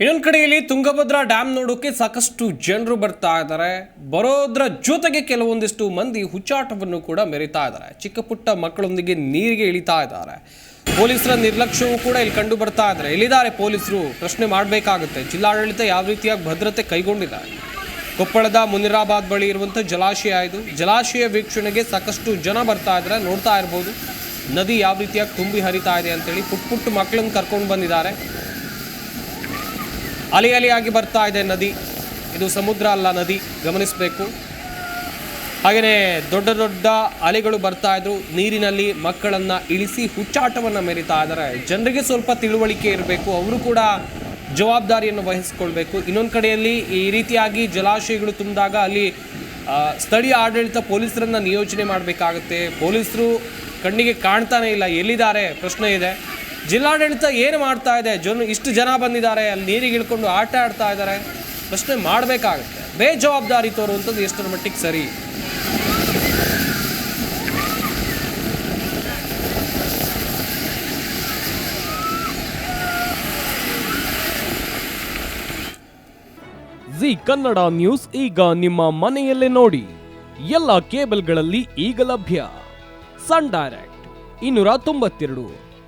ಇನ್ನೊಂದು ಕಡೆಯಲ್ಲಿ ತುಂಗಭದ್ರಾ ಡ್ಯಾಮ್ ನೋಡೋಕೆ ಸಾಕಷ್ಟು ಜನರು ಬರ್ತಾ ಇದ್ದಾರೆ. ಬರೋದ್ರ ಜೊತೆಗೆ ಕೆಲವೊಂದಿಷ್ಟು ಮಂದಿ ಹುಚ್ಚಾಟವನ್ನು ಕೂಡ ಮೆರಿತಾ ಇದ್ದಾರೆ. ಚಿಕ್ಕ ಪುಟ್ಟ ಮಕ್ಕಳೊಂದಿಗೆ ನೀರಿಗೆ ಇಳಿತಾ ಇದ್ದಾರೆ. ಪೊಲೀಸರ ನಿರ್ಲಕ್ಷ್ಯವೂ ಕೂಡ ಇಲ್ಲಿ ಕಂಡು ಬರ್ತಾ ಇದ್ದಾರೆ. ಎಲ್ಲಿದ್ದಾರೆ ಪೊಲೀಸರು? ಪ್ರಶ್ನೆ ಮಾಡಬೇಕಾಗುತ್ತೆ. ಜಿಲ್ಲಾಡಳಿತ ಯಾವ ರೀತಿಯಾಗಿ ಭದ್ರತೆ ಕೈಗೊಂಡಿದ್ದಾರೆ ಕೊಪ್ಪಳದ ಮುನಿರಾಬಾದ್ ಬಳಿ ಇರುವಂಥ ಜಲಾಶಯ ಇದು. ಜಲಾಶಯ ವೀಕ್ಷಣೆಗೆ ಸಾಕಷ್ಟು ಜನ ಬರ್ತಾ ಇದ್ದಾರೆ. ನೋಡ್ತಾ ಇರ್ಬೋದು. ನದಿ ಯಾವ ರೀತಿಯಾಗಿ ತುಂಬಿ ಹರಿತಾ ಇದೆ ಅಂತೇಳಿ ಪುಟ್ಟ ಪುಟ್ಟ ಮಕ್ಕಳನ್ನು ಕರ್ಕೊಂಡು ಬಂದಿದ್ದಾರೆ. ಅಲೆ ಅಲೆಯಾಗಿ ಬರ್ತಾ ಇದೆ ನದಿ. ಇದು ಸಮುದ್ರ ಅಲ್ಲ, ನದಿ. ಗಮನಿಸಬೇಕು. ಹಾಗೆಯೇ ದೊಡ್ಡ ದೊಡ್ಡ ಅಲೆಗಳು ಬರ್ತಾ ಇದ್ರು. ನೀರಿನಲ್ಲಿ ಮಕ್ಕಳನ್ನ ಇಳಿಸಿ ಹುಚ್ಚಾಟವನ್ನು ಮೆರಿತಾ ಇದ್ದಾರೆ. ಜನರಿಗೆ ಸ್ವಲ್ಪ ತಿಳುವಳಿಕೆ ಇರಬೇಕು. ಅವರು ಕೂಡ ಜವಾಬ್ದಾರಿಯನ್ನು ವಹಿಸಿಕೊಳ್ಬೇಕು. ಇನ್ನೊಂದು ಕಡೆಯಲ್ಲಿ ಈ ರೀತಿಯಾಗಿ ಜಲಾಶಯಗಳು ತುಂಬಿದಾಗ ಅಲ್ಲಿ ಸ್ಥಳೀಯ ಆಡಳಿತ ಪೊಲೀಸರನ್ನು ನಿಯೋಜನೆ ಮಾಡಬೇಕಾಗುತ್ತೆ. ಪೊಲೀಸರು ಕಣ್ಣಿಗೆ ಕಾಣ್ತಾನೇ ಇಲ್ಲ. ಎಲ್ಲಿದ್ದಾರೆ? ಪ್ರಶ್ನೆ ಇದೆ. ಜಿಲ್ಲಾಡಳಿತ ಏನು ಮಾಡ್ತಾ ಇದೆ? ಜನ ಇಷ್ಟು ಜನ ಬಂದಿದ್ದಾರೆ, ಅಲ್ಲಿ ನೀರಿಗೆ ಇಳ್ಕೊಂಡು ಆಟ ಆಡ್ತಾ ಇದ್ದಾರೆ. ಪ್ರಶ್ನೆ ಮಾಡಬೇಕಾಗುತ್ತೆ. ಬೇಜವಾಬ್ದಾರಿ ತೋರುವಂಥದ್ದು ಎಷ್ಟರ ಮಟ್ಟಿಗೆ ಸರಿ? ಜಿ ಕನ್ನಡ ನ್ಯೂಸ್ ಈಗ ನಿಮ್ಮ ಮನೆಯಲ್ಲೇ ನೋಡಿ. ಎಲ್ಲ ಕೇಬಲ್ಗಳಲ್ಲಿ ಈಗ ಲಭ್ಯ. ಸನ್ ಡೈರೆಕ್ಟ್, ಇನ್ನೂರ ತೊಂಬತ್ತೆರಡು.